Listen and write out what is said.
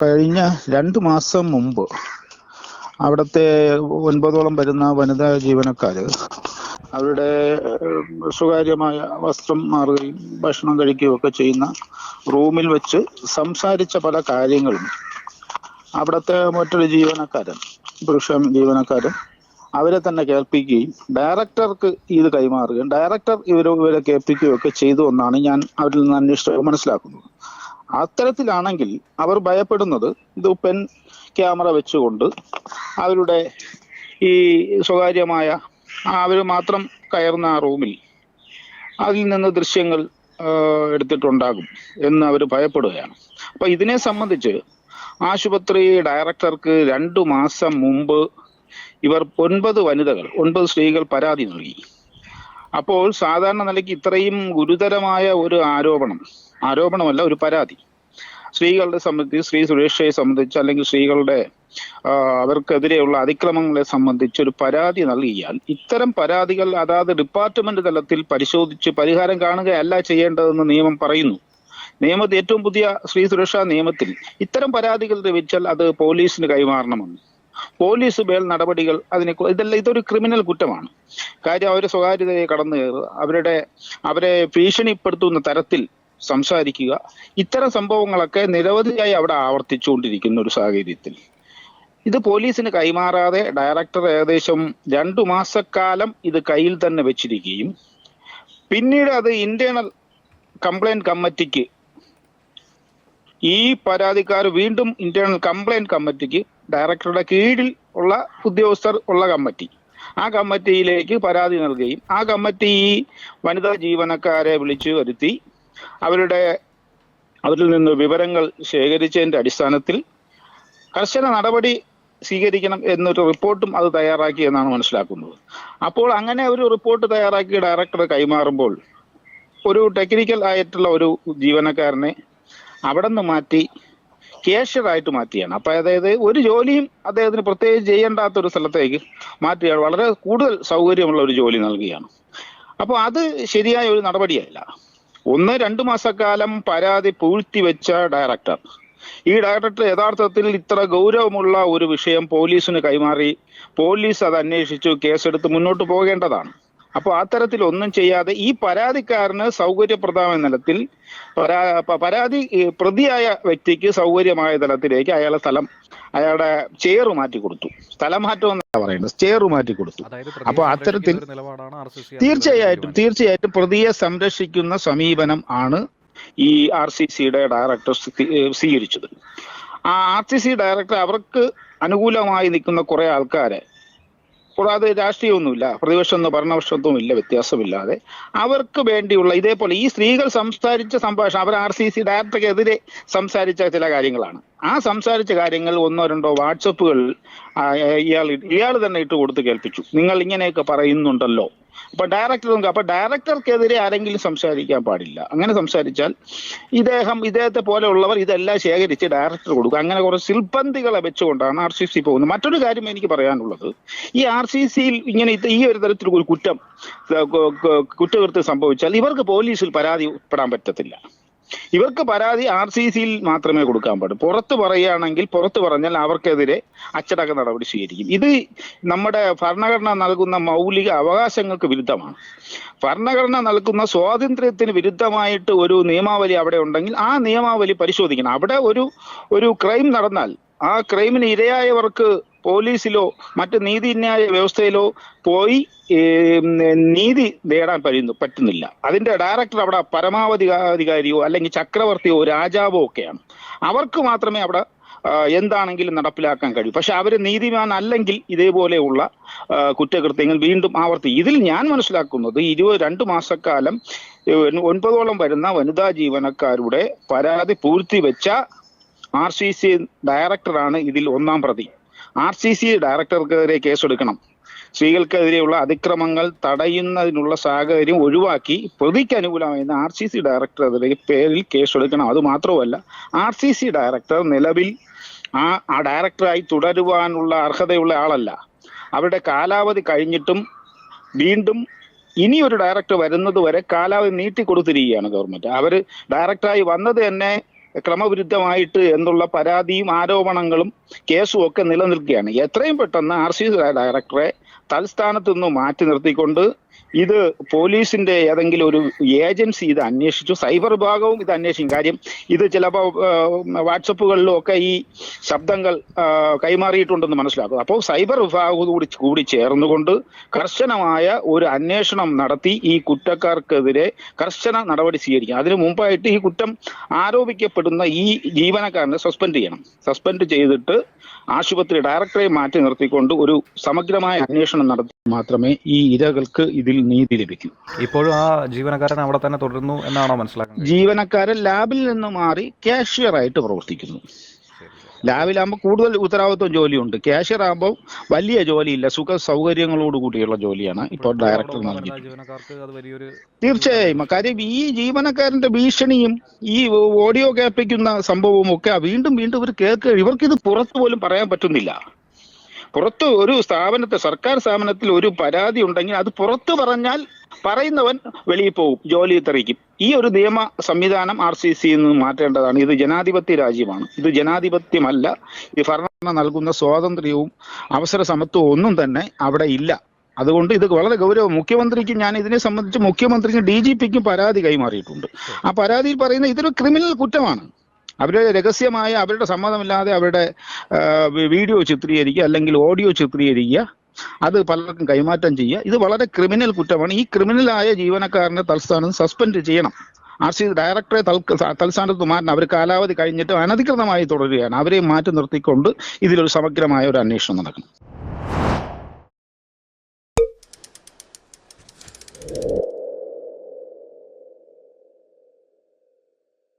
കഴിഞ്ഞ രണ്ട് മാസം മുമ്പ് അവിടുത്തെ ഒൻപതോളം വരുന്ന വനിതാ ജീവനക്കാര് അവരുടെ സ്വകാര്യമായ വസ്ത്രം മാറുകയും ഭക്ഷണം കഴിക്കുകയും ഒക്കെ ചെയ്യുന്ന റൂമിൽ വെച്ച് സംസാരിച്ച പല കാര്യങ്ങളും അവിടുത്തെ മറ്റൊരു ജീവനക്കാരൻ പുരുഷ ജീവനക്കാരൻ അവരെ തന്നെ കേൾപ്പിക്കുകയും ഡയറക്ടർക്ക് ഇത് കൈമാറുകയും ഡയറക്ടർ ഇവരെ ഇവരെ കേൾപ്പിക്കുകയും ഒക്കെ ചെയ്തു എന്നാണ് ഞാൻ അവരിൽ നിന്ന് അന്വേഷിച്ച് മനസ്സിലാക്കുന്നത്. അത്തരത്തിലാണെങ്കിൽ അവർ ഭയപ്പെടുന്നത് ഇത് ക്യാമറ വെച്ചുകൊണ്ട് അവരുടെ ഈ സ്വകാര്യമായ അവർ മാത്രം കയറുന്ന ആ റൂമിൽ അതിൽ നിന്ന് ദൃശ്യങ്ങൾ എടുത്തിട്ടുണ്ടാകും എന്ന് അവർ ഭയപ്പെടുകയാണ്. അപ്പൊ ഇതിനെ സംബന്ധിച്ച് ആശുപത്രി ഡയറക്ടർക്ക് രണ്ടു മാസം മുമ്പ് ഇവർ ഒൻപത് വനിതകൾ ഒൻപത് സ്ത്രീകൾ പരാതി നൽകി. അപ്പോൾ സാധാരണ നിലയ്ക്ക് ഇത്രയും ഗുരുതരമായ ഒരു ആരോപണം ആരോപണമല്ല ഒരു പരാതി. സ്ത്രീകളുടെ സംബന്ധിച്ച് സ്ത്രീ സുരക്ഷയെ സംബന്ധിച്ച് അല്ലെങ്കിൽ സ്ത്രീകളുടെ അവർക്കെതിരെയുള്ള അതിക്രമങ്ങളെ സംബന്ധിച്ച് ഒരു പരാതി നൽകിയാൽ ഇത്തരം പരാതികൾ അതാത് ഡിപ്പാർട്ട്മെന്റ് തലത്തിൽ പരിശോധിച്ച് പരിഹാരം കാണുകയല്ല ചെയ്യേണ്ടതെന്ന് നിയമം പറയുന്നു. നിയമത്തിൽ ഏറ്റവും പുതിയ സ്ത്രീ സുരക്ഷാ നിയമത്തിൽ ഇത്തരം പരാതികൾ ലഭിച്ചാൽ അത് പോലീസിന് കൈമാറണമെന്ന്. പോലീസ് മേൽ നടപടികൾ അതിനെ ഇതെല്ലാം ഇതൊരു ക്രിമിനൽ കുറ്റമാണ്. കാര്യം അവരെ സ്വകാര്യതയെ കടന്നു കയറുക അവരുടെ അവരെ ഭീഷണിപ്പെടുത്തുന്ന തരത്തിൽ സംസാരിക്കുക ഇത്തരം സംഭവങ്ങളൊക്കെ നിരവധിയായി അവിടെ ആവർത്തിച്ചുകൊണ്ടിരിക്കുന്ന ഒരു സാഹചര്യത്തിൽ. ഇത് പോലീസിന് കൈമാറാതെ ഡയറക്ടർ ഏകദേശം രണ്ടു മാസക്കാലം ഇത് കയ്യിൽ തന്നെ വെച്ചിരിക്കുകയും പിന്നീട് അത് ഇന്റേണൽ കംപ്ലൈന്റ് കമ്മിറ്റിക്ക് ഈ പരാതിക്കാർ വീണ്ടും ഇന്റേണൽ കംപ്ലൈന്റ് കമ്മിറ്റിക്ക് ഡയറക്ടറുടെ കീഴിൽ ഉള്ള ഉദ്യോഗസ്ഥർ ഉള്ള കമ്മിറ്റി. ആ കമ്മിറ്റിയിലേക്ക് പരാതി നൽകുകയും ആ കമ്മിറ്റി ഈ വനിതാ ജീവനക്കാരെ വിളിച്ചു വരുത്തി അവരുടെ അവരിൽ നിന്ന് വിവരങ്ങൾ ശേഖരിച്ചതിന്റെ അടിസ്ഥാനത്തിൽ കർശന നടപടി സ്വീകരിക്കണം എന്നൊരു റിപ്പോർട്ടും അത് തയ്യാറാക്കി എന്നാണ് മനസ്സിലാക്കുന്നത്. അപ്പോൾ അങ്ങനെ ഒരു റിപ്പോർട്ട് തയ്യാറാക്കി ഡയറക്ടർ കൈമാറുമ്പോൾ ഒരു ടെക്നിക്കൽ ആയിട്ടുള്ള ഒരു ജീവനക്കാരനെ അവിടെ നിന്ന് മാറ്റി ക്യാഷ്യറായിട്ട് മാറ്റിയാണ്. അപ്പൊ അതായത് ഒരു ജോലിയും അദ്ദേഹത്തിന് പ്രത്യേകിച്ച് ചെയ്യേണ്ടാത്ത ഒരു സ്ഥലത്തേക്ക് മാറ്റിയാണ്. വളരെ കൂടുതൽ സൗകര്യമുള്ള ഒരു ജോലി നൽകുകയാണ് അപ്പോൾ അത് ശരിയായ ഒരു നടപടിയല്ല. ഒന്ന് രണ്ടു മാസക്കാലം പരാതി പൂഴ്ത്തി വെച്ച ഡയറക്ടർ. ഈ ഡയറക്ടർ യഥാർത്ഥത്തിൽ ഇത്ര ഗൗരവമുള്ള ഒരു വിഷയം പോലീസിന് കൈമാറി പോലീസ് അത് അന്വേഷിച്ചു കേസെടുത്ത് മുന്നോട്ട് പോകേണ്ടതാണ്. അപ്പോൾ ആ തരത്തിൽ ഒന്നും ചെയ്യാതെ ഈ പരാതിക്കാരന് സൗകര്യപ്രദമായ നിലത്തിൽ പരാ- പരാതി പ്രതിയായ വ്യക്തിക്ക് സൗകര്യമായ തലത്തിലേക്ക് അയാളെ സ്ഥലം അയാളുടെ ചെയർ മാറ്റി കൊടുത്തു. സ്ഥലം മാറ്റം എന്നാണ് പറയുന്നത്. ചെയർ മാറ്റി കൊടുത്തു. അപ്പോൾ അത്തരത്തിൽ തീർച്ചയായിട്ടും തീർച്ചയായിട്ടും പ്രതിയെ സംരക്ഷിക്കുന്ന സമീപനം ആണ് ഈ ആർ സി സിയുടെ ഡയറക്ടർ സ്വീകരിച്ചത്. ആ ആർ സി സി ഡയറക്ടർ അവർക്ക് അനുകൂലമായി നിൽക്കുന്ന കുറെ ആൾക്കാരെ കൂടാതെ രാഷ്ട്രീയമൊന്നുമില്ല. പ്രതിപക്ഷമൊന്നും ഭരണപക്ഷത്വം ഇല്ല വ്യത്യാസമില്ലാതെ. അവർക്ക് വേണ്ടിയുള്ള ഇതേപോലെ ഈ സ്ത്രീകൾ സംസാരിച്ച സംഭാഷണം അവർ ആർ സി സി ഡയറക്ടർക്കെതിരെ സംസാരിച്ച ചില കാര്യങ്ങളാണ്. ആ സംസാരിച്ച കാര്യങ്ങൾ ഒന്നോ രണ്ടോ വാട്സപ്പുകൾ ഇയാൾ ഇയാൾ തന്നെ ഇട്ട് കൊടുത്ത് കേൾപ്പിച്ചു. നിങ്ങൾ ഇങ്ങനെയൊക്കെ പറയുന്നുണ്ടല്ലോ. അപ്പൊ ഡയറക്ടർ അപ്പൊ ഡയറക്ടർക്കെതിരെ ആരെങ്കിലും സംസാരിക്കാൻ പാടില്ല. അങ്ങനെ സംസാരിച്ചാൽ ഇദ്ദേഹം ഇദ്ദേഹത്തെ പോലെയുള്ളവർ ഇതെല്ലാം ശേഖരിച്ച് ഡയറക്ടർ കൊടുക്കുക അങ്ങനെ കുറെ സിൽബന്ധികളെ വെച്ചുകൊണ്ടാണ് ആർ സി സി പോകുന്നത്. മറ്റൊരു കാര്യം എനിക്ക് പറയാനുള്ളത്. ഈ ആർ സി സിയിൽ ഇങ്ങനെ ഈ ഒരു തരത്തിൽ ഒരു കുറ്റം കുറ്റകൃത്യം സംഭവിച്ചാൽ ഇവർക്ക് പോലീസിൽ പരാതി പെടാൻ പറ്റത്തില്ല. ഇവർക്ക് പരാതി ആർ സി സിയിൽ മാത്രമേ കൊടുക്കാൻ പാടൂ പുറത്ത് പറയുകയാണെങ്കിൽ പുറത്ത് പറഞ്ഞാൽ അവർക്കെതിരെ അച്ചടക്ക നടപടി സ്വീകരിക്കും. ഇത് നമ്മുടെ ഭരണഘടന നൽകുന്ന മൗലിക അവകാശങ്ങൾക്ക് വിരുദ്ധമാണ്. ഭരണഘടന നൽകുന്ന സ്വാതന്ത്ര്യത്തിന് വിരുദ്ധമായിട്ട് ഒരു നിയമാവലി അവിടെ ഉണ്ടെങ്കിൽ ആ നിയമാവലി പരിശോധിക്കണം. അവിടെ ഒരു ഒരു ക്രൈം നടന്നാൽ ആ ക്രൈമിന് ഇരയായവർക്ക് പോലീസിലോ മറ്റ് നീതിന്യായ വ്യവസ്ഥയിലോ പോയി നീതി നേടാൻ കഴിയുന്നു പറ്റുന്നില്ല. അതിന്റെ ഡയറക്ടർ അവിടെ പരമാവധി അധികാരിയോ അല്ലെങ്കിൽ ചക്രവർത്തിയോ രാജാവോ ഒക്കെയാണ്. അവർക്ക് മാത്രമേ അവിടെ എന്താണെങ്കിലും നടപ്പിലാക്കാൻ കഴിയും. പക്ഷെ അവർ നീതിമാൻ അല്ലെങ്കിൽ ഇതേപോലെയുള്ള കുറ്റകൃത്യങ്ങൾ വീണ്ടും ആവർത്തി. ഇതിൽ ഞാൻ മനസ്സിലാക്കുന്നത് ഇരുപത് രണ്ട് മാസക്കാലം ഒൻപതോളം വരുന്ന വനിതാ ജീവനക്കാരുടെ പരാതി പൂഴ്ത്തിവെച്ച ആർ സി സി ഡയറക്ടറാണ് ഇതിൽ ഒന്നാം പ്രതി. ആർ സി സി ഡയറക്ടർക്കെതിരെ കേസെടുക്കണം. സ്ത്രീകൾക്കെതിരെയുള്ള അതിക്രമങ്ങൾ തടയുന്നതിനുള്ള സാഹചര്യം ഒഴിവാക്കി പ്രതിക്ക് അനുകൂലമായിരുന്ന ആർ സി സി ഡയറക്ടറെതിരെ പേരിൽ കേസെടുക്കണം. അത് മാത്രമല്ല ആർ സി സി ഡയറക്ടർ നിലവിൽ ആ ആ ഡയറക്ടറായി തുടരുവാനുള്ള അർഹതയുള്ള ആളല്ല. അവരുടെ കാലാവധി കഴിഞ്ഞിട്ടും വീണ്ടും ഇനി ഒരു ഡയറക്ടർ വരുന്നത് വരെ കാലാവധി നീട്ടി കൊടുത്തിരിക്കുകയാണ് ഗവൺമെന്റ്. അവർ ഡയറക്ടറായി വന്നത് തന്നെ ക്രമവിരുദ്ധമായിട്ട് എന്നുള്ള പരാതിയും ആരോപണങ്ങളും കേസും ഒക്കെ നിലനിൽക്കുകയാണ്. എത്രയും പെട്ടെന്ന് ആർ സി ഡയറക്ടറെ തൽസ്ഥാനത്ത് നിന്ന് മാറ്റി നിർത്തിക്കൊണ്ട് ഇത് പോലീസിന്റെ ഏതെങ്കിലും ഒരു ഏജൻസി ഇത് അന്വേഷിച്ചു സൈബർ വിഭാഗവും ഇത് അന്വേഷിക്കും. കാര്യം ഇത് ചിലപ്പോൾ വാട്സപ്പുകളിലും ഒക്കെ ഈ ശബ്ദങ്ങൾ കൈമാറിയിട്ടുണ്ടെന്ന് മനസ്സിലാക്കും അപ്പോൾ സൈബർ വിഭാഗവും കൂടി കൂടി ചേർന്നുകൊണ്ട് കർശനമായ ഒരു അന്വേഷണം നടത്തി ഈ കുറ്റക്കാർക്കെതിരെ കർശന നടപടി സ്വീകരിക്കും അതിനു മുമ്പായിട്ട് ഈ കുറ്റം ആരോപിക്കപ്പെടുന്ന ഈ ജീവനക്കാരനെ സസ്പെൻഡ് ചെയ്യണം. സസ്പെൻഡ് ചെയ്തിട്ട് ആശുപത്രി ഡയറക്ടറെ മാറ്റി നിർത്തിക്കൊണ്ട് ഒരു സമഗ്രമായ അന്വേഷണം നടത്തി മാത്രമേ ഈ ഇരകൾക്ക് ഇതിൽ നീതി ലഭിക്കും. ഇപ്പോഴും ആ ജീവനക്കാരൻ അവിടെ തന്നെ തുടരുന്നു എന്നാണോ മനസ്സിലാക്കുന്നത്? ജീവനക്കാരൻ ലാബിൽ നിന്ന് മാറി കാഷ്യർ ആയിട്ട് പ്രവർത്തിക്കുന്നു. ലാബിലാകുമ്പോൾ കൂടുതൽ ഉത്തരവാദിത്വം ജോലിയുണ്ട്. കാഷ്യർ ആകുമ്പോൾ വലിയ ജോലിയില്ല. സുഖ സൗകര്യങ്ങളോട് കൂടിയുള്ള ജോലിയാണ് ഇപ്പോൾ ഡയറക്ടർ നൽകിയത് തീർച്ചയായും. കാര്യം ഈ ജീവനക്കാരന്റെ ഭീഷണിയും ഈ ഓഡിയോ കേൾപ്പിക്കുന്ന സംഭവവും ഒക്കെ വീണ്ടും വീണ്ടും ഇവർ കേൾക്കുക ഇവർക്കിത് പുറത്തു പോലും പറയാൻ പറ്റുന്നില്ല. പുറത്ത് ഒരു സ്ഥാപനത്തെ സർക്കാർ സ്ഥാപനത്തിൽ ഒരു പരാതി ഉണ്ടെങ്കിൽ അത് പുറത്തു പറഞ്ഞാൽ പറയുന്നവൻ വെളിയിൽ പോകും ജോലി തെറിക്കും. ഈ ഒരു നിയമ സംവിധാനം ആർ സി സിയിൽ നിന്ന് മാറ്റേണ്ടതാണ്. ഇത് ജനാധിപത്യ രാജ്യമാണ്. ഇത് ജനാധിപത്യമല്ല. ഈ ഭരണഘടന നൽകുന്ന സ്വാതന്ത്ര്യവും അവസര സമത്വവും ഒന്നും തന്നെ അവിടെ ഇല്ല. അതുകൊണ്ട് ഇത് വളരെ ഗൗരവം. മുഖ്യമന്ത്രിക്ക് ഞാൻ ഇതിനെ സംബന്ധിച്ച് മുഖ്യമന്ത്രിക്കും ഡി ജി പിക്കും പരാതി കൈമാറിയിട്ടുണ്ട്. ആ പരാതിയിൽ പറയുന്ന ഇതൊരു ക്രിമിനൽ കുറ്റമാണ്. അവരുടെ രഹസ്യമായ അവരുടെ സമ്മതമില്ലാതെ അവരുടെ വീഡിയോ ചിത്രീകരിക്കുക അല്ലെങ്കിൽ ഓഡിയോ ചിത്രീകരിക്കുക അത് പലർക്കും കൈമാറ്റം ചെയ്യുക. ഇത് വളരെ ക്രിമിനൽ കുറ്റമാണ്. ഈ ക്രിമിനലായ ജീവനക്കാരനെ തൽസ്ഥാനം സസ്പെൻഡ് ചെയ്യണം. ആർ സി ഡയറക്ടറെ തൽസ്ഥാനത്ത് മാറ്റണം. അവർ കാലാവധി കഴിഞ്ഞിട്ട് അനധികൃതമായി തുടരുകയാണ്. അവരെ മാറ്റി നിർത്തിക്കൊണ്ട് ഇതിലൊരു സമഗ്രമായ ഒരു അന്വേഷണം നടക്കണം.